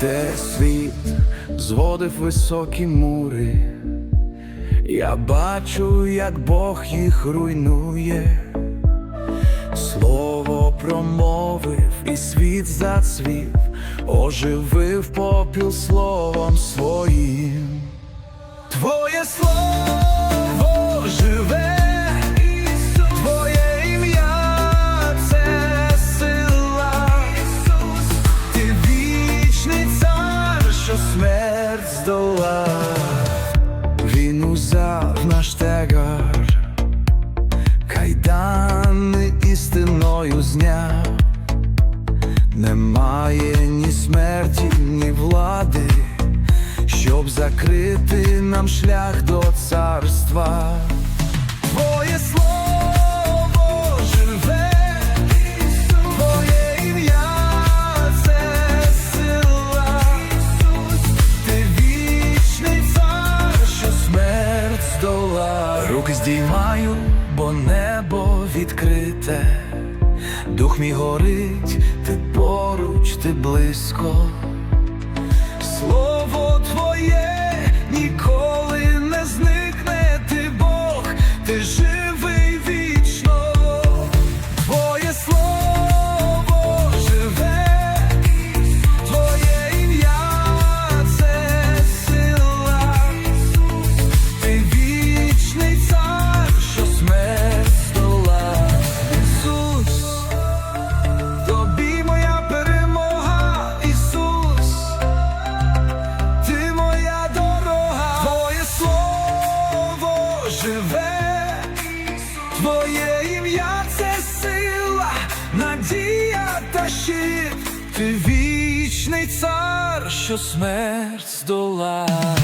Де світ зводив високі мури, я бачу, як Бог їх руйнує, слово промовив, і світ зацвів, оживив попіл словом своїм. Твоє слово смерть здолав. Він узяв наш тягар, кайдани істиною зняв. Немає ні смерті, ні влади, щоб закрити нам шлях до царства. Твоє слово здіймаю, бо небо відкрите. Дух мій горить, ти поруч, ти близько. Слово твоє ніколи Твоє ім'я це сила, надія та щит, ти вічний цар, що смерть здолав.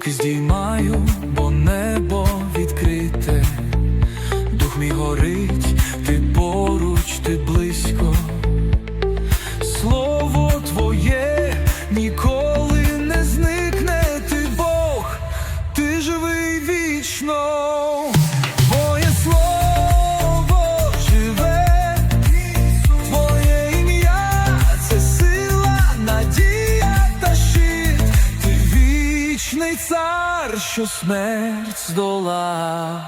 Руки здіймаю, бо небо відкрите, дух мій горить, цар, що смерть здолав.